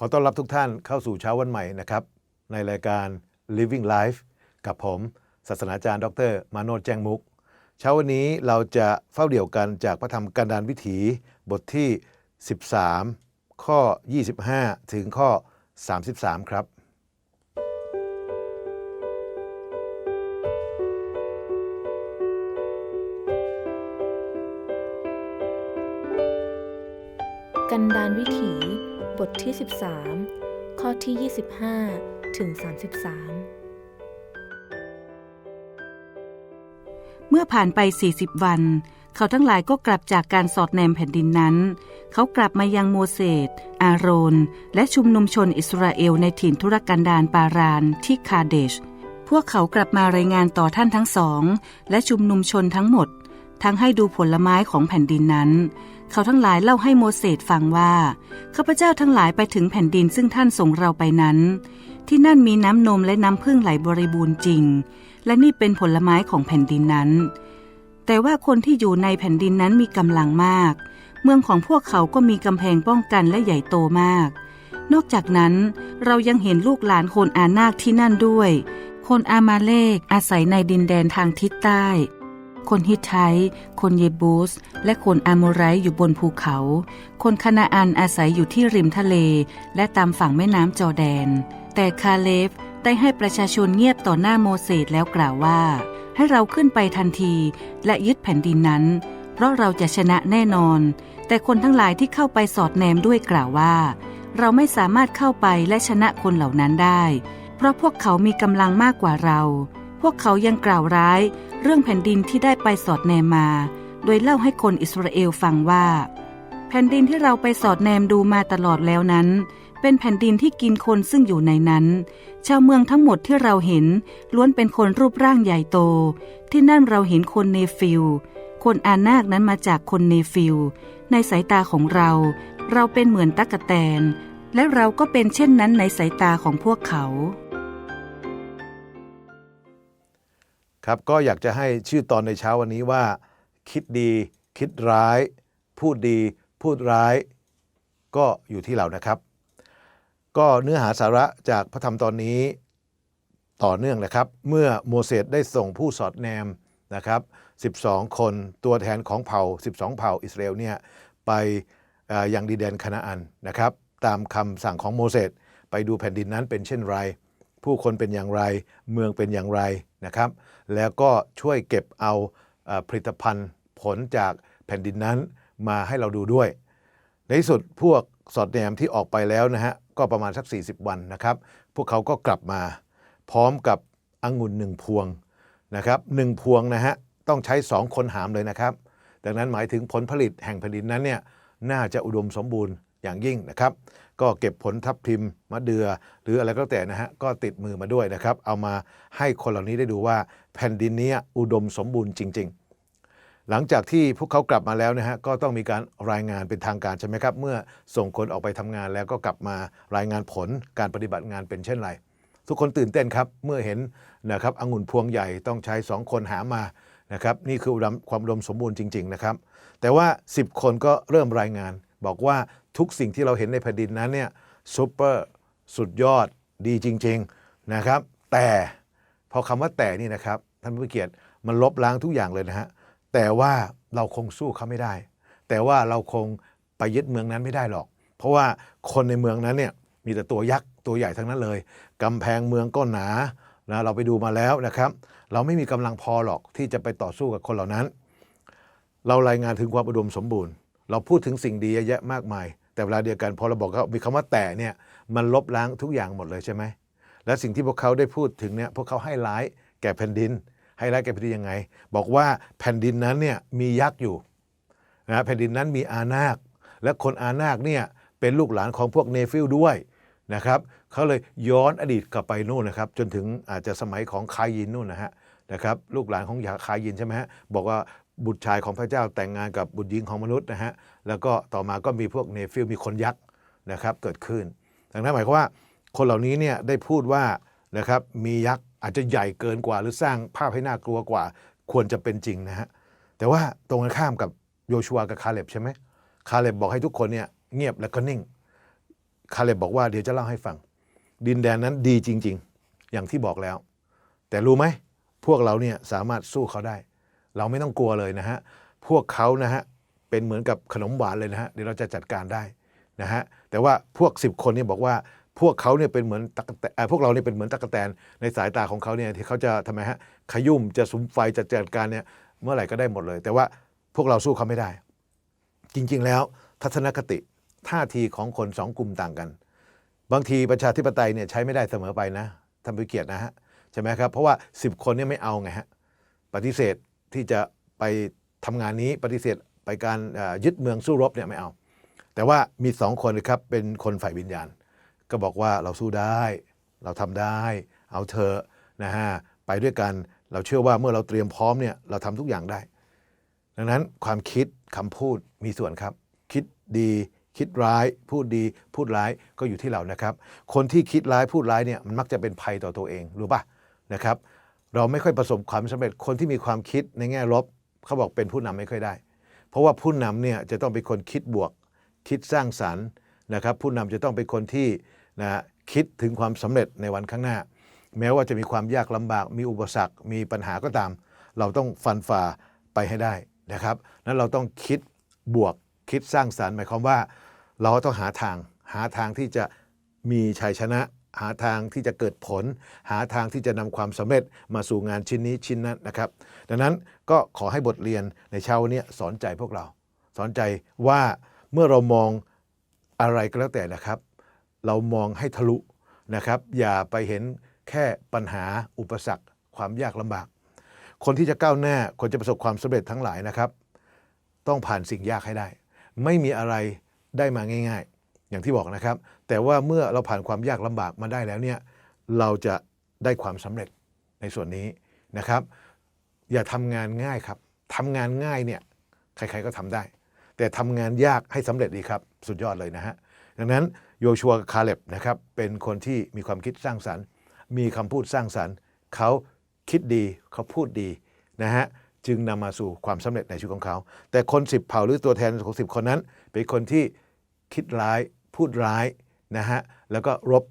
ขอต้อนรับทุกท่านเข้าสู่เช้าวันใหม่นะครับ ในรายการ Living Life กับผมศาสนาจารย์ ดร มาโนดแจ้งมุก เช้าวันนี้เราจะเฝ้าเดี่ยวกันจากพระธรรมกันดารวิถีบทที่ 13 ข้อ 25 ถึงข้อ 33 ครับกันดานวิถี บทที่ 13 ข้อที่ 25 ถึง 33 เมื่อผ่านไป 40 วัน เขาทั้งหลายก็กลับจากการสอดแนมแผ่นดินนั้น เขากลับมายังโมเสส อาโรน และชุมนุมชนอิสราเอลในถิ่นทุรกันดารปารานที่คาเดช พวกเขากลับมารายงานต่อท่านทั้งสอง และชุมนุมชนทั้งหมด ทั้งให้ดูผลไม้ของแผ่นดินนั้น เขาทั้งหลายเล่าให้โมเสสฟังว่าข้าพเจ้าทั้งหลายไปถึงแผ่นดินซึ่งท่านส่งเราไปนั้น ที่นั่นมีน้ำนมและน้ำพึ่งไหลบริบูรณ์จริง และนี่เป็นผลไม้ของแผ่นดินนั้น แต่ว่าคนที่อยู่ในแผ่นดินนั้นมีกำลังมาก เมืองของพวกเขาก็มีกำแพงป้องกันและใหญ่โตมาก นอกจากนั้นเรายังเห็นลูกหลานคนอานาคที่นั่นด้วย คนอามาเลกอาศัยในดินแดนทางทิศใต้ คนฮิตไทคนเยบูส และคนอามไรอยู่บนภูเขา คนคานาอันอาศัยอยู่ที่ริมทะเล และตามฝั่งแม่น้ำจอแดน แต่คาเลฟได้ให้ประชาชนเงียบต่อหน้าโมเสสแล้วกล่าวว่า ให้เราขึ้นไปทันทีและยึดแผ่นดินนั้น เพราะเราจะชนะแน่นอน แต่คนทั้งหลายที่เข้าไปสอดแนมด้วยกล่าวว่า เราไม่สามารถเข้าไปและชนะคนเหล่านั้นได้ เพราะพวกเขามีกำลังมากกว่าเรา พวกเขายังกล่าวร้าย เรื่องแผ่นดินที่ได้ไปสอดแนมมา โดยเล่าให้คนอิสราเอลฟังว่า แผ่นดินที่เราไปสอดแนมดูมาตลอดแล้วนั้น เป็นแผ่นดินที่กินคนซึ่งอยู่ในนั้น ชาวเมืองทั้งหมดที่เราเห็น ล้วนเป็นคนรูปร่างใหญ่โต ที่นั่นเราเห็นคนเนฟิลคนอานาคนั้นมาจากคนเนฟิลในสายตาของเรา เราเป็นเหมือนตั๊กแตน และเราก็เป็นเช่นนั้นในสายตาของพวกเขา ครับก็อยากจะให้ชื่อตอนในเช้าวันนี้ว่า คิดดีคิดร้าย พูดดีพูดร้าย ก็อยู่ที่เรานะครับ ก็เนื้อหาสาระจากพระธรรมตอนนี้ต่อเนื่องนะครับ เมื่อโมเสสได้ส่งผู้สอดแนมนะครับ 12 คนตัวแทนของเผ่า 12 เผ่าอิสราเอลเนี่ยไปยังดินแดนคานาอันนะครับ ตามคำสั่งของโมเสสไปดูแผ่นดินนั้นเป็นเช่นไร ผู้คนเป็นอย่างไร เมืองเป็นอย่างไรนะครับ แล้วก็ช่วยเก็บเอาผลิตภัณฑ์ผลจากแผ่นดินนั้นมาให้เราดูด้วย ในที่สุดพวกสอดแนมที่ออกไปแล้วนะฮะก็ประมาณสัก 40 วันนะครับ พวกเขาก็กลับมา พร้อมกับองุ่นหนึ่งพวงนะครับหนึ่งพวงนะฮะต้องใช้ 2 คนหามเลยนะครับ ดังนั้นหมายถึงผลผลิตแห่งแผ่นดินนั้นเนี่ยน่าจะอุดมสมบูรณ์ อย่างยิ่งนะครับ ก็เก็บผลทับทิมมะเดือ หรืออะไรก็แต่นะฮะก็ติดมือมาด้วยนะครับ เอามาให้คนเหล่านี้ได้ดูว่าแผ่นดินนี้อุดมสมบูรณ์จริง ๆ หลังจากที่พวกเขากลับมาแล้วนะฮะก็ต้องมีการรายงานเป็นทางการใช่ไหมครับ เมื่อส่งคนออกไปทำงานแล้วก็กลับมารายงานผลการปฏิบัติงานเป็นเช่นไรทุกคนตื่นเต้นครับ เมื่อเห็นนะครับองุ่นพวงใหญ่ต้องใช้ 2 คนหามานะครับ นี่คือความอุดมสมบูรณ์จริง ๆ นะครับ แต่ว่า 10 คนก็เริ่มรายงาน บอกว่าทุกสิ่งที่เราเห็นในแผ่นดินนั้นเนี่ยซูเปอร์สุดยอดดีจริง ๆนะครับ แต่พอคำว่าแต่นี่นะครับท่านผู้เกียรติมันลบล้างทุกอย่างเลยนะฮะแต่ว่าเราคงสู้เขาไม่ได้ แต่ว่าเราคงไปยึดเมืองนั้นไม่ได้หรอก เพราะว่าคนในเมืองนั้นเนี่ยมีแต่ตัวยักษ์ตัวใหญ่ทั้งนั้นเลยกำแพงเมืองก็หนานะเราไปดูมาแล้วนะครับ เราไม่มีกำลังพอหรอกที่จะไปต่อสู้กับคนเหล่านั้น เรารายงานถึงความอุดมสมบูรณ์ เราพูดถึงสิ่งดีเยอะแยะมากมาย แต่เวลาเดียวกันพอเราบอกเขามีคำว่าแต่เนี่ยมันลบล้างทุกอย่างหมดเลยใช่ไหมและสิ่งที่พวกเขาได้พูดถึงเนี่ยพวกเขาให้ร้ายแก่แผ่นดิน ให้ร้ายแก่แผ่นดินยังไง บอกว่าแผ่นดินนั้นเนี่ยมียักษ์อยู่นะแผ่นดินนั้นมีอานาค และคนอานาคเนี่ยเป็นลูกหลานของพวกเนฟิลด้วยนะครับเขาเลยย้อนอดีตกลับไปนู่นนะครับ จนถึงอาจจะสมัยของคายินนู่นนะฮะนะครับลูกหลานของยาคายินใช่ไหมฮะบอกว่า บุตรชายของพระเจ้าแต่งงานกับบุตรหญิงของมนุษย์นะฮะแล้วก็ต่อมาก็มีพวกเนฟิลมีคนยักษ์นะครับเกิดขึ้นดังนั้นหมายความว่าคนเหล่านี้เนี่ยได้พูดว่านะครับมียักษ์อาจจะใหญ่เกินกว่า หรือสร้างภาพให้น่ากลัวกว่า ควรจะเป็นจริงนะฮะแต่ว่าตรงกันข้ามกับโยชัวกับคาเล็บใช่ไหมคาเล็บบอกให้ทุกคนเนี่ยเงียบแล้วก็นิ่ง คาเลบบอกว่าเดี๋ยวจะเล่าให้ฟัง ดินแดนนั้นดีจริง ๆ อย่างที่บอกแล้ว แต่รู้ไหมพวกเราเนี่ยสามารถสู้เขาได้ เราไม่ต้องกลัวเลยนะฮะพวกเขานะฮะเป็นเหมือนกับขนมหวานเลยนะฮะเดี๋ยวเราจะจัดการได้นะฮะแต่ว่าพวก 10 คนเนี่ยบอกว่าพวกเขาเนี่ยเป็นเหมือนตะกแตนพวกเราเนี่ยเป็นเหมือนตะกแตนในสายตาของเขาเนี่ยที่เขาจะทำไมฮะขยุ่มจะสุมไฟจะจัดการเนี่ยเมื่อไหร่ก็ได้หมดเลย แต่ว่าพวกเราสู้เขาไม่ได้ จริง ๆ แล้วทัศนคติท่าทีของคนสองกลุ่มต่างกัน บางทีประชาธิปไตยเนี่ยใช้ไม่ได้เสมอไปนะท่านผู้เกียรตินะฮะใช่ไหมครับเพราะว่า 10 คนเนี่ยไม่เอาไงฮะปฏิเสธ ที่จะไปทำงานนี้ปฏิเสธไปการยึดเมืองสู้รบเนี่ยไม่เอา แต่ว่ามีสองคนครับเป็นคนฝ่ายวิญญาณ ก็บอกว่าเราสู้ได้ เราทำได้ เอาเธอนะฮะไปด้วยกันเราเชื่อว่าเมื่อเราเตรียมพร้อมเนี่ยเราทำทุกอย่างได้ ดังนั้นความคิดคำพูดมีส่วนครับ คิดดีคิดร้าย พูดดีพูดร้ายก็อยู่ที่เรานะครับ คนที่คิดร้ายพูดร้ายเนี่ยมันมักจะเป็นภัยต่อตัวเองรู้ป่ะนะครับ เราไม่ค่อยประสบความสำเร็จคนที่มีความคิดในแง่ลบเขาบอกเป็นผู้นำไม่ค่อยได้ เพราะว่าผู้นำเนี่ยจะต้องเป็นคนคิดบวก คิดสร้างสรรค์นะครับ ผู้นำจะต้องเป็นคนที่นะคิดถึงความสำเร็จในวันข้างหน้า แม้ว่าจะมีความยากลำบาก มีอุปสรรค มีปัญหาก็ตาม เราต้องฟันฝ่าไปให้ได้นะครับนั้นเราต้องคิดบวกคิดสร้างสรรค์หมายความว่า เราต้องหาทางหาทางที่จะมีชัยชนะ หาทางที่จะเกิดผล หาทางที่จะนำความสำเร็จมาสู่งานชิ้นนี้ชิ้นนั้นนะครับ ดังนั้นก็ขอให้บทเรียนในเช้าวันนี้สอนใจพวกเรา สอนใจว่าเมื่อเรามองอะไรก็แล้วแต่นะครับ เรามองให้ทะลุนะครับ อย่าไปเห็นแค่ปัญหาอุปสรรค ความยากลำบาก คนที่จะก้าวหน้าคนจะประสบความสำเร็จทั้งหลายนะครับ ต้องผ่านสิ่งยากให้ได้ ไม่มีอะไรได้มาง่าย ๆ อย่างที่บอกนะครับ แต่ว่าเมื่อเราผ่านความยากลำบากมาได้แล้วเนี่ยเราจะได้ความสำเร็จในส่วนนี้นะครับ อย่าทำงานง่ายครับทำงานง่ายเนี่ยใครๆก็ทำได้ แต่ทำงานยากให้สำเร็จดีครับ สุดยอดเลยนะฮะดังนั้นโยชัวคาเล็บนะครับเป็นคนที่มีความคิดสร้างสรรค์ มีคำพูดสร้างสรรค์ เขาคิดดีเขาพูดดีนะฮะจึงนำมาสู่ความสำเร็จในชีวิตของเขา แต่คนสิบเผ่าหรือตัวแทนของสิบคนนั้น เป็นคนที่คิดร้าย พูดร้ายนะฮะแล้วก็รบ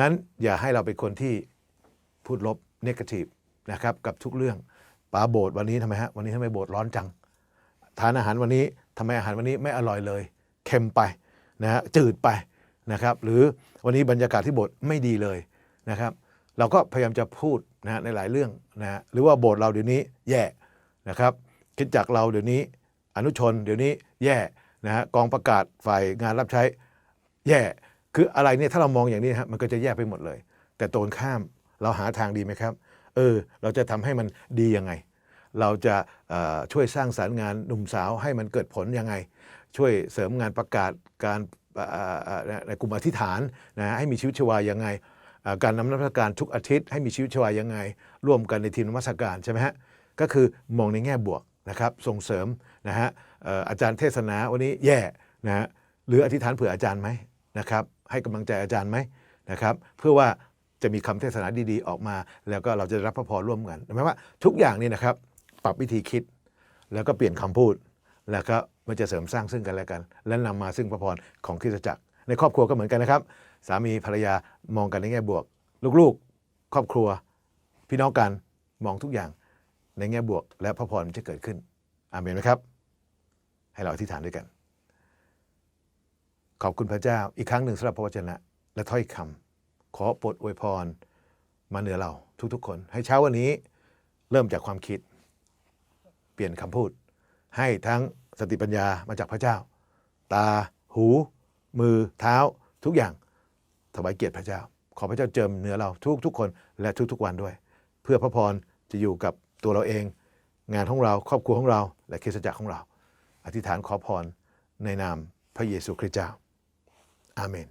นั้นอย่าให้เราเป็นคนที่พูดลบเนกาทีฟนะครับกับทุกเรื่องปาโบสวันนี้ทำไมฮะวันนี้ทำไมโบสร้อนจัง ทานอาหารวันนี้ทำไมอาหารวันนี้ไม่อร่อยเลยเค็มไปนะฮะจืดไปนะครับ หรือวันนี้บรรยากาศที่โบสถ์ไม่ดีเลยนะครับ เราก็พยายามจะพูดนะฮะในหลายเรื่องนะฮะหรือว่าโบสถ์เราเดี๋ยวนี้แย่นะครับคิดจากเราเดี๋ยวนี้อนุชนเดี๋ยวนี้แย่นะฮะกองประกาศฝ่ายงานรับใช้ แย่คืออะไรเนี่ยถ้าเรามองอย่างนี้ฮะมันก็จะแย่ไปหมดเลย แต่ตรงข้ามเราหาทางดีไหมครับ เออ เราจะทำให้มันดียังไง เราจะช่วยสร้างสารรค์งานหนุ่มสาวให้มันเกิดผลยังไง ช่วยเสริมงานประกาศการในกลุ่มอธิษฐานนะให้มีชีวิตชีวายังไง การนำนมัสการทุกอาทิตย์ให้มีชีวิตชีวายังไง ร่วมกันในทีมนมัสการใช่ไหมฮะก็คือมองในแง่บวกนะครับส่งเสริมนะฮะอาจารย์เทศนาวันนี้แย่นะฮะหรืออธิษฐานเผื่ออาจารย์ไหม นะครับให้กำลังใจอาจารย์ไหมนะครับเพื่อว่าจะมีคำเทศนาดีๆ ออกมา แล้วก็เราจะรับพระพรร่วมกันหมายว่าทุกอย่างนี่นะครับปรับวิธีคิด แล้วก็เปลี่ยนคำพูด แล้วก็มันจะเสริมสร้างซึ่งกันและกัน และนำมาซึ่งพระพรของคริสตจักร ในครอบครัวก็เหมือนกันนะครับ สามีภรรยามองกันในแง่บวก ลูกๆ ครอบครัว พี่น้องกันมองทุกอย่างในแง่บวก และพระพรมันจะเกิดขึ้น อาเมนไหมครับ ให้เราอธิษฐานด้วยกัน ขอบคุณพระเจ้าอีกครั้งหนึ่งสำหรับพระวจนะ และถ้อยคำขอโปรดอวยพรมาเหนือเราทุกๆคน ให้เช้าวันนี้เริ่มจากความคิด เปลี่ยนคำพูด ให้ทั้งสติปัญญามาจากพระเจ้า ตา หู มือเท้า ทุกอย่างถวายเกียรติพระเจ้า ขอพระเจ้าเจิมเหนือเราทุกทุกๆคนและทุกๆวันด้วย เพื่อพระพรจะอยู่กับตัวเราเอง งานของเราครอบครัวของเรา และคริสตจักรของเรา อธิษฐานขอพรในนามพระเยซูคริสต์เจ้า อาเมน